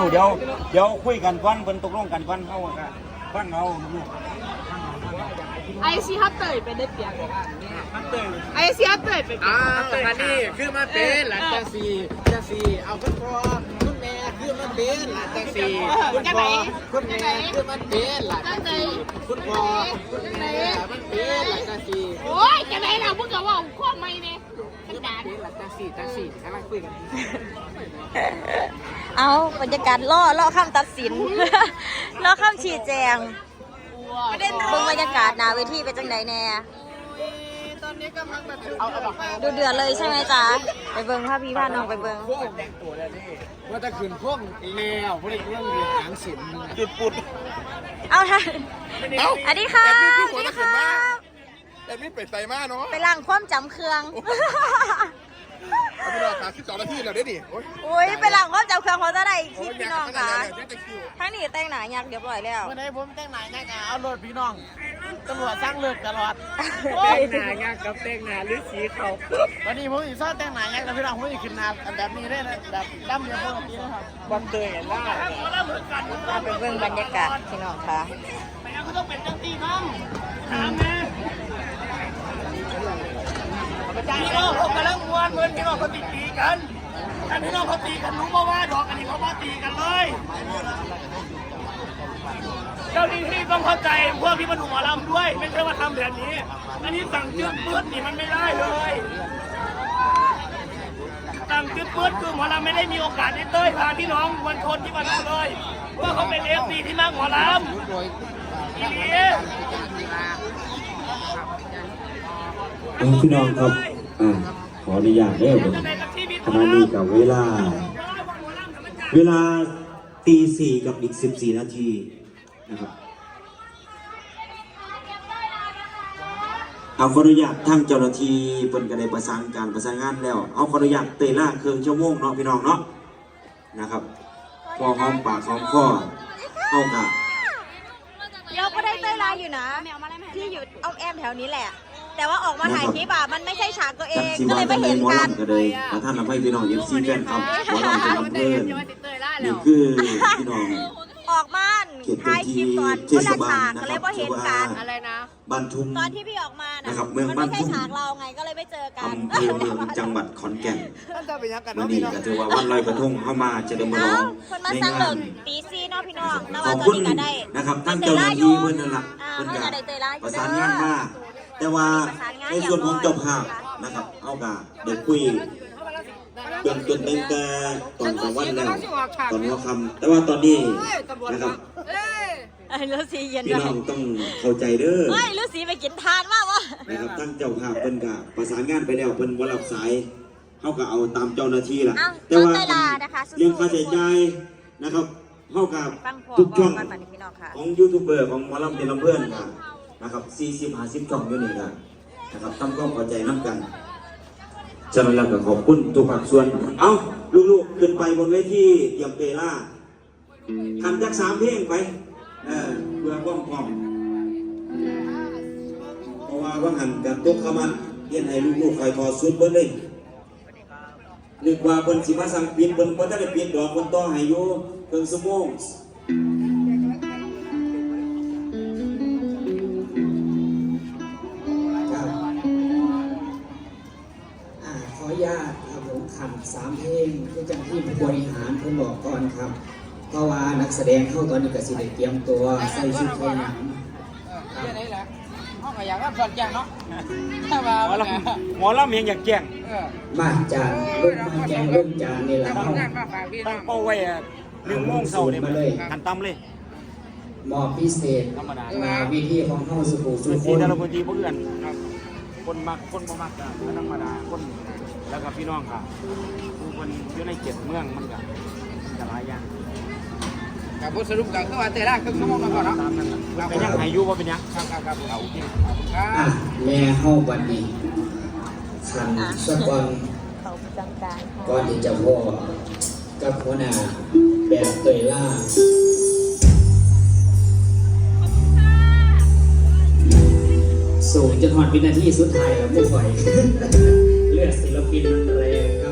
ลูกเดี๋ยวเดี๋ยวคุยกันก่อนเพิ่นตกลงกันก่อนเฮาก็ฟังเอาลูกไอซีฮัตเตอร์เป็นได้เปรียบมันเตยไอซีฮัตเตอร์เป็นอ่าอันนี้คือมาเป็นหลังจากสี่จากสี่เอาคุณพ่อคุณแม่คือมาเป็นหลังจากสี่คุณพ่อคุณแม่คือมันเป็นหลังจากสี่คุณพ่อคุณแม่มันเป็นหลังจากสี่โอ้ยจะไหนเราพูดกับว่าข้อไม่เนี่ย กระดาษเป็นหลังจากสี่จากสี่กำลังคุยกันเอาบรรยากาศล่อล่อคำตัดสินล่อคำชี้แจงเบิ่งบรรยากาศหนาเวทีเป็นจังไดแน่เอาเอาบอกดูเดือดเลยใช่ไหมจ๊ะไปเบิ่งพาพี่พาน้องไปเบิ่งพวกแต่งตัวแล้วนี่ว่าจะขืนพวกแล้วพวกนี้เรื่องเรียนหางศิลป์จุดปุดเอาท่านอันนี้ค่ะแต่นี่คือสหัววัสตะดีเข็ค่ะนมากแต่นี่เป็ดใส่มากเนาะไปล้างความจำเครื่อง เอาไปรอขาสิบสองนาทีแล้วเด้ดิโอ้ยอุ้ยไปล้างความจำเครื่องเขาจะได้คลิปยพี่น้องค่ะเดี๋ยวจะคิวทั้งนี้แต่งหนาอยากเรียบร้อยแล้ววันนี้ผมแต่งหน้าง่ายๆเอารถพี่น้องตำรวจสร้างเลือกตลอดแต่งหน้างานกับแต่งหน้าหรือสีเขาวันนี้ผมอีกซ่าแต่งหน้าง่ายกับพี่น้องผมอีกขึ้นหน้าแบบนี้ได้นะแบบดำเดียวปกตินะครับบันเตยล่าเอาไปเบิ่งบรรยากาศพี่น้องค่ะ พี่น้องเขากำลังมวนเหมือนพี่น้องเขาตีตีกันถ้าพี่น้องเขาตีกันรู้มาว่าดอกอันนี้เขามาตีกันเลย เจ้าหน้าที่ต้องเข้าใจพวกที่มาดูหมอลำด้วย ไม่ใช่ว่าทำแบบนี้ อันนี้สั่งจืดปื๊ดนี่มันไม่ได้เลยสั่งจืดปื๊ดคือหมอลำไม่ได้มีโอกาสได้เต้ยพาพี่น้องมวลชนที่มาดูเลยว่าเขาเป็นเอฟซีที่นั่งหมอลำทีนี้ เออพี่น้องครับอ่าขออนุญาตเด้อผมขณะนี้กับเวลา เวลาตีสี่กับอีกสิบสี่นาทีนะครับเอาขออนุญาตทางเจ้าหน้าที่เพิ่นก็ได้ประสานการประสานงานแล้ว เอาขออนุญาตเตยล่าเครื่องชั่วโมงเนาะพี่น้องเนาะนะครับพอหอมปากหอมคอเอากะเราก็ได้เต้ยลาอยู่นะที่อยู่อ้อมแอมแถวนี้แหละ แต่ว่าออกมาถ่ายคลิปอะมันไม่ใช่ฉากตัวเอจากงสีก็วาเลยนไม่ทำไมเห็นหมอกันลำก็เลยมาท่านทำให้พี่น้องเอฟซีแฟนครับหมอลำเป็นลำเพื่อนนี่คือพี่น้องออกมาถ่ายคลิปตอนเขคนตละบาฉาลกนะก็คเลรัยบไม่เห็นกันอะไรนะบ้านทุ่มตอนที่พี่ออกมานะนะครับเมืองมันบ้านไม่ใช่ทุ่มฉากเราไงก็เลยไม่เจอกันอำเภอเมืองจังหวัดขอนแก่นท่านจะไปยังกันวันเนาะนี้พี่น้องก็ถือว่าวันลอยกระทงเข้ามาจะได้มาร้เอ้าองคนมาในสร้างงาเลินกตีซีเนาะพี่น้องนะขว่าอบตอนคุณนี้ก็ได้นะครับทั้งเจ้าหน้าที่เพื่อนนั่นแหละอ่าเพื่อนเพิ่นก็ก็ได้เตยล่าอยู่ประสานงานมา แต่ว่าในส่วนของเจ้าภาพนะครับ เอากะเด็กคุยจนจนตั้งแต่ตอนกลางวันแล้วตอนหัวค่ำแต่ว่าตอนนี้นะครับไอ้ฤาษีเย็นพี่เลยน้องต้องเข้าใจเด้อเฮ้ยฤาษีไปกินทานมากวะนะครับตั้งเจ้าภาพเพิ่นก็ประสานงานไปแล้วเพิ่นบ่รับสายเฮาก็เอาตามเจ้าหน้าที่ล่ะเอ้าแต่ว่าเต้ยลานะคะสู้ๆเรื่องค่าใช้จ่ายนะครับเฮากับฟังพอทุกช่องก่อนบัดนี้พี่น้องค่ะของยูทูบเบอร์ของหมอลำเป็นลำเพื่อนค่ะ นะครับ40 50ช่องอยู่นี่ค่ะนะครับทำความเข้าใจน้ำกันฉะนั้นแล้วก็ขอบคุณทุกภาคส่วน เอ้าลูกๆขึ้นไปบนเวทีเตรียมเปล่าทำจักสามเพลงไปเออเพื่อความพร้อมเพราะว่าว่างหันกับตุ๊กข้ามาเรียนให้ลูกๆคอยทอดสุดเบิ้เลยนึกว่าเพิ่นสิมาสั่งปิดเพิ่นบ่ทันได้ปิดดอกเพิ่นต่อให้อยู่ครึ่งชั่วโมงามเพลงคือจังที่ผู้บริหารเพิ่นบอกก่อนครับ เพราะว่านักแสดงเข้าตอนนี้ก็สิได้เตรียมตัวใส่ชุดไทยหนังเรื่องนี้แหละห้องก็อยากรับสอนแจ้งเนาะถ้าว่าหมอลำหมอลำเมียงอยากแจ้งเออมาจานรุ่นมาแกงรุ่นจานนี่แหละต้องเข้างานมาฝากพี่น้ตั้องงเป้าไว้อะหนึ่งโมงเช้าเนี่ยมาเลยหันต่ำเลยมอบพิเศษธรรมดามาวิธีของเข้าสุขุสุพื้นคที่นแต่ละพื้นที่บ่คือกันครับคนมักคนบ่มักก็ธรรมดาคน แล้วก็พี่น้องค่ะผู้คนอยู่ในเขตเมืองมันก็มันก็หลายอย่างกับบทสรุปก็คือว่าแต่ละครึ่งชั่วโมงมาก่อนเนาะตามนั้นน่ะแต่ยังให้อยู่บ่เป็นหยังครับครับครับเอาโอเคขอบคุณครัอะบ แม่เข้าบัดนี้ขันสะก่อนเขาประจำการค่ะก่อนที่จะพ่อกับหัวหน้าแบบเตยล่าสูงจนหอดวินาทีสุดท้ายแล้วไม่ไหว เลือด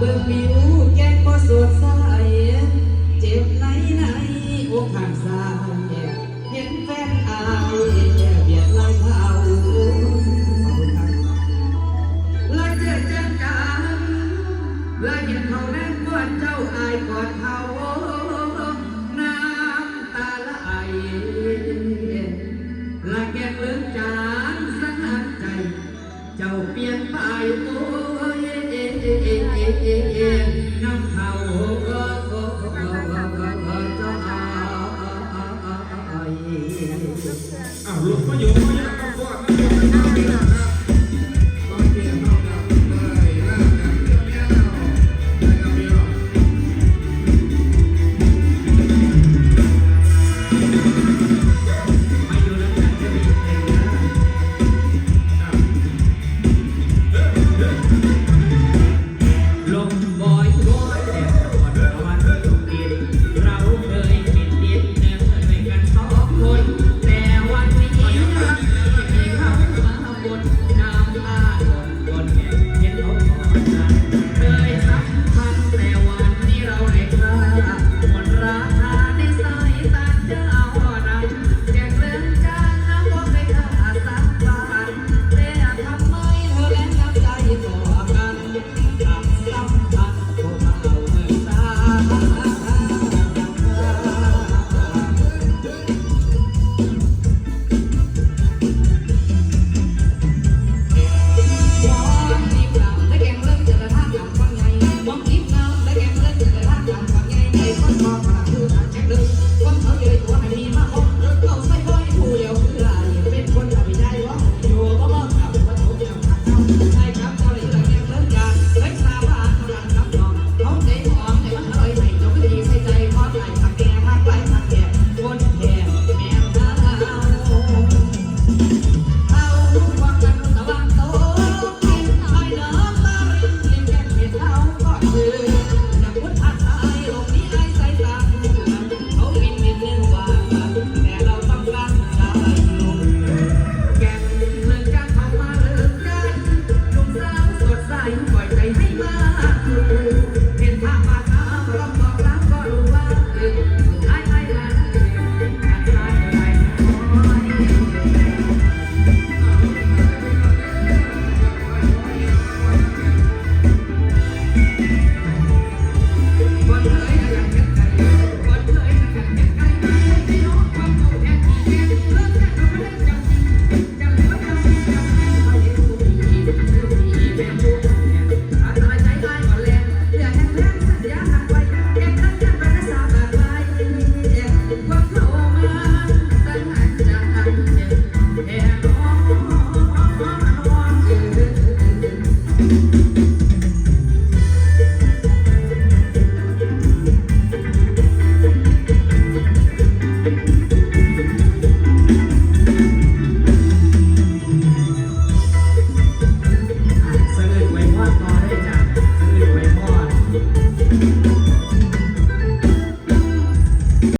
เบิ่งผิวแก้ก็สดใสเจ็บไหนไหนอกหักสายเห็นแฟนอายแย่เบียดลายเท้าและเจ็บจังการและเห็นเขาแน่นกวดเจ้าอายกอดเขา ก็อยู่